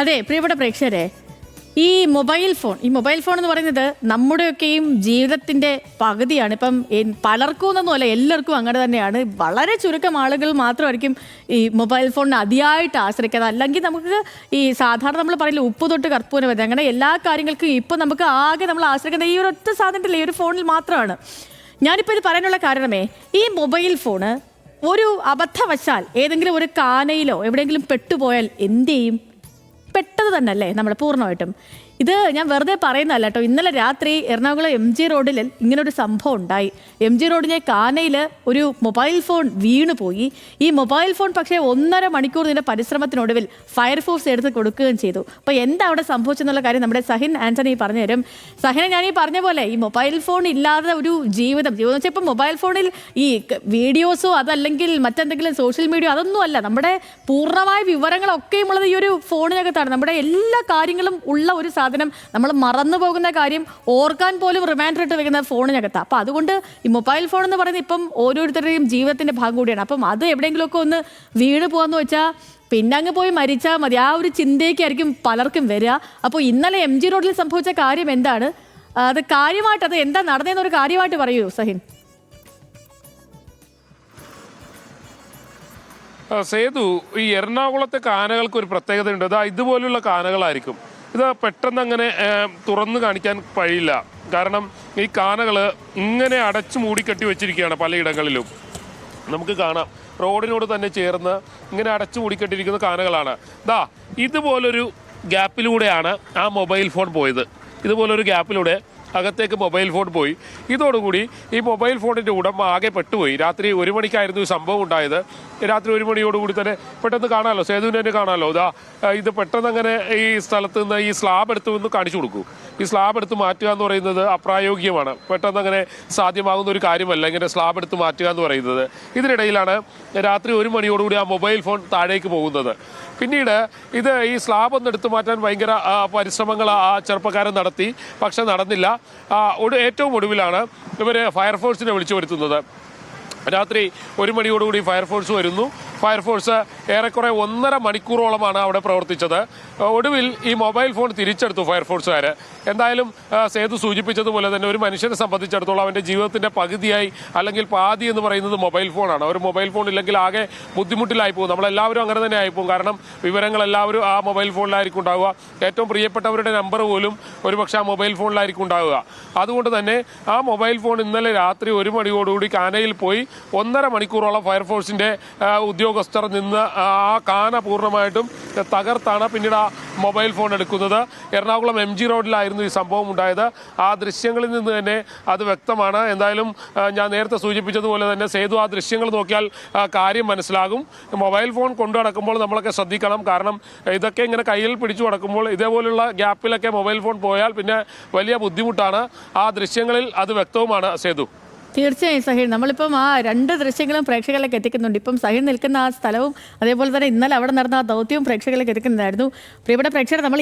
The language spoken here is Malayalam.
അതെ പ്രിയപ്പെട്ട പ്രേക്ഷകരെ ഈ മൊബൈൽ ഫോൺ ഈ മൊബൈൽ ഫോൺ എന്ന് പറയുന്നത് നമ്മുടെയൊക്കെയും ജീവിതത്തിന്റെ പകുതിയാണ്. ഇപ്പം പലർക്കും എന്നൊന്നുമല്ല എല്ലാവർക്കും അങ്ങനെ തന്നെയാണ്. വളരെ ചുരുക്കം ആളുകൾ മാത്രമായിരിക്കും ഈ മൊബൈൽ ഫോണിനെ അതിയായിട്ട് ആശ്രയിക്കുന്നത് അല്ലെങ്കിൽ നമുക്ക് ഈ സാധാരണ നമ്മൾ പറയില്ല ഉപ്പ് തൊട്ട് കർപ്പൂരം വരെ അങ്ങനെ എല്ലാ കാര്യങ്ങൾക്കും ഇപ്പം നമുക്ക് ആകെ നമ്മൾ ആശ്രയിക്കുന്നത് ഈ ഒരു ഒറ്റ സാധനത്തില്ല ഈ ഒരു ഫോണിൽ മാത്രമാണ്. ഞാനിപ്പോൾ ഇത് പറയാനുള്ള കാരണമേ ഈ മൊബൈൽ ഫോണ് ഒരു അബദ്ധവശാൽ ഏതെങ്കിലും ഒരു കാനയിലോ എവിടെയെങ്കിലും പെട്ടുപോയാൽ എന്ത് ചെയ്യും? പെട്ടത് തന്നെ അല്ലേ നമ്മൾ പൂർണമായിട്ടും. ഇത് ഞാൻ വെറുതെ പറയുന്നതല്ല കേട്ടോ. ഇന്നലെ രാത്രി എറണാകുളം എം ജി റോഡിൽ ഇങ്ങനൊരു സംഭവം ഉണ്ടായി. എം ജി റോഡിലെ കാനയിൽ ഒരു മൊബൈൽ ഫോൺ വീണു പോയി. ഈ മൊബൈൽ ഫോൺ പക്ഷേ ഒന്നര മണിക്കൂർ ഇതിന്റെ പരിശ്രമത്തിനൊടുവിൽ ഫയർഫോഴ്സ് എടുത്ത് കൊടുക്കുകയും ചെയ്തു. അപ്പോൾ എന്താ അവിടെ സംഭവിച്ചെന്നുള്ള കാര്യം നമ്മുടെ സഹിൻ ആന്റണി പറഞ്ഞു തരും. സഹിനെ ഞാൻ ഈ പറഞ്ഞ പോലെ ഈ മൊബൈൽ ഫോൺ ഇല്ലാതെ ഒരു ജീവിതം ജീവിതം വെച്ചാൽ ഇപ്പം മൊബൈൽ ഫോണിൽ ഈ വീഡിയോസോ അതല്ലെങ്കിൽ മറ്റെന്തെങ്കിലും സോഷ്യൽ മീഡിയ അതൊന്നും അല്ല. നമ്മുടെ പൂർണമായ വിവരങ്ങളൊക്കെയും ഉള്ളത് ഈ ഒരു ഫോണിനകത്താണ്. നമ്മുടെ എല്ലാ കാര്യങ്ങളും ഉള്ള ഒരു സാധനം നമ്മൾ മറന്നു പോകുന്ന കാര്യം ഓർക്കാൻ പോലും റിമൈൻഡർ ഇട്ട് വെക്കുന്ന ഫോണിനകത്താണ് അപ്പം അതുകൊണ്ട് ഈ മൊബൈൽ ഫോൺ എന്ന് പറയുന്നത് ഇപ്പം ഓരോരുത്തരുടെയും ജീവിതത്തിന്റെ ഭാഗം കൂടിയാണ്. അപ്പം അത് എവിടെയെങ്കിലുമൊക്കെ ഒന്ന് വീണ് പോകാന്ന് വെച്ചാൽ പിന്നെ അങ്ങ് പോയി മരിച്ചാൽ മതി. ആ ഒരു ചിന്തയ്ക്കായിരിക്കും പലർക്കും വരിക. അപ്പോൾ ഇന്നലെ എം ജി റോഡിൽ സംഭവിച്ച കാര്യം എന്താണ്? അത് കാര്യമായിട്ട് അത് എന്താ നടന്നതെന്നൊരു കാര്യമായിട്ട് പറയൂ സഹിൻ. സേതു ഈ എറണാകുളത്തെ കാനകൾക്ക് ഒരു പ്രത്യേകതയുണ്ട്. അതാ ഇതുപോലുള്ള കാനകളായിരിക്കും. ഇത് പെട്ടെന്ന് അങ്ങനെ തുറന്ന് കാണിക്കാൻ കഴിയില്ല കാരണം ഈ കാനകൾ ഇങ്ങനെ അടച്ചു മൂടിക്കെട്ടി വെച്ചിരിക്കുകയാണ് പലയിടങ്ങളിലും. നമുക്ക് കാണാം. റോഡിനോട് തന്നെ ചേർന്ന് ഇങ്ങനെ അടച്ചു മൂടിക്കെട്ടിരിക്കുന്ന കാനകളാണ്. ദാ ഇതുപോലൊരു ഗ്യാപ്പിലൂടെയാണ് ആ മൊബൈൽ ഫോൺ പോയത്. ഇതുപോലൊരു ഗ്യാപ്പിലൂടെ അകത്തേക്ക് മൊബൈൽ ഫോൺ പോയി. ഇതോടുകൂടി ഈ മൊബൈൽ ഫോണിന്റെ ഉടമ ആകെ പെട്ടുപോയി. രാത്രി ഒരു മണിക്കായിരുന്നു ഈ സംഭവം ഉണ്ടായത്. രാത്രി ഒരു മണിയോടുകൂടി തന്നെ പെട്ടെന്ന് കാണാമല്ലോ. സേതുവിനെ തന്നെ കാണാമല്ലോ. ഇതാ ഇത് പെട്ടെന്ന് അങ്ങനെ ഈ സ്ഥലത്ത് നിന്ന് ഈ സ്ലാബ് എടുത്തു ഒന്ന് കാണിച്ചു കൊടുക്കൂ. ഈ സ്ലാബ് എടുത്ത് മാറ്റുക എന്ന് പറയുന്നത് അപ്രായോഗികമാണ്. പെട്ടെന്ന് അങ്ങനെ സാധ്യമാകുന്ന ഒരു കാര്യമല്ല ഇങ്ങനെ സ്ലാബ് എടുത്ത് മാറ്റുക എന്ന് പറയുന്നത്. ഇതിനിടയിലാണ് രാത്രി ഒരു മണിയോടുകൂടി ആ മൊബൈൽ ഫോൺ താഴേക്ക് പോകുന്നത്. പിന്നീട് ഇത് ഈ സ്ലാബ് ഒന്ന് എടുത്തു മാറ്റാൻ ഭയങ്കര പരിശ്രമങ്ങൾ ആ ചെറുപ്പക്കാരൻ നടത്തി. പക്ഷെ നടന്നില്ല. ഏറ്റവും ഒടുവിലാണ് ഇവർ ഫയർഫോഴ്സിനെ വിളിച്ചു വരുത്തുന്നത്. രാത്രി ഒരു മണിയോടുകൂടി ഫയർഫോഴ്സ് വരുന്നു. ഫയർഫോഴ്സ് ഏറെക്കുറെ ഒന്നര മണിക്കൂറോളമാണ് അവിടെ പ്രവർത്തിച്ചത്. ഒടുവിൽ ഈ മൊബൈൽ ഫോൺ തിരിച്ചെടുത്തു ഫയർഫോഴ്സുകാർ എന്തായാലും സേതു സൂചിപ്പിച്ചതുപോലെ തന്നെ ഒരു മനുഷ്യനെ സംബന്ധിച്ചിടത്തോളം അവന്റെ ജീവിതത്തിന്റെ പകുതിയായി അല്ലെങ്കിൽ പാതി എന്ന് പറയുന്നത് മൊബൈൽ ഫോണാണ്. ഒരു മൊബൈൽ ഫോൺ ഇല്ലെങ്കിൽ ആകെ ബുദ്ധിമുട്ടിലായി പോകും. നമ്മളെല്ലാവരും അങ്ങനെ തന്നെ ആയിപ്പോകും കാരണം വിവരങ്ങൾ എല്ലാവരും ആ മൊബൈൽ ഫോണിലായിരിക്കും ഉണ്ടാവുക. ഏറ്റവും പ്രിയപ്പെട്ടവരുടെ നമ്പർ പോലും ഒരുപക്ഷെ ആ മൊബൈൽ ഫോണിലായിരിക്കും ഉണ്ടാവുക. അതുകൊണ്ട് തന്നെ ആ മൊബൈൽ ഫോൺ ഇന്നലെ രാത്രി ഒരു മണിയോടുകൂടി കാനയിൽ പോയി ഒന്നര മണിക്കൂറോളം ഫയർഫോഴ്സിന്റെ ആ, ഉദ്യോഗസ്ഥർ നിന്ന് ആ കാന പൂർണമായിട്ടും തകർത്താണ് പിന്നീട് ആ മൊബൈൽ ഫോൺ എടുക്കുന്നത്. എറണാകുളം എം ജി റോഡിലായിരുന്നു ഈ സംഭവം ഉണ്ടായത്. ആ ദൃശ്യങ്ങളിൽ നിന്ന് തന്നെ അത് വ്യക്തമാണ്. എന്തായാലും ഞാൻ നേരത്തെ സൂചിപ്പിച്ചതുപോലെ തന്നെ സേതു ആ ദൃശ്യങ്ങൾ നോക്കിയാൽ കാര്യം മനസ്സിലാകും. മൊബൈൽ ഫോൺ കൊണ്ടു നടക്കുമ്പോൾ നമ്മളൊക്കെ ശ്രദ്ധിക്കണം. കാരണം ഇതൊക്കെ ഇങ്ങനെ കയ്യിൽ പിടിച്ചു നടക്കുമ്പോൾ ഇതേപോലുള്ള ഗ്യാപ്പിലൊക്കെ മൊബൈൽ ഫോൺ പോയാൽ പിന്നെ വലിയ ബുദ്ധിമുട്ടാണ്. ആ ദൃശ്യങ്ങളിൽ അത് വ്യക്തവുമാണ് സേതു. തീർച്ചയായും സഹീൽ നമ്മളിപ്പം ആ രണ്ട് ദൃശ്യങ്ങളും പ്രേക്ഷകരിലേക്ക് എത്തിക്കുന്നുണ്ട്. ഇപ്പം സഹീൽ നിൽക്കുന്ന ആ സ്ഥലവും അതേപോലെ തന്നെ ഇന്നലെ അവിടെ നടന്ന ആ ദൗത്യവും പ്രേക്ഷകരിലേക്ക് എത്തിക്കുന്നതായിരുന്നു. പ്രിയപ്പെട്ട പ്രേക്ഷകർ നമ്മൾ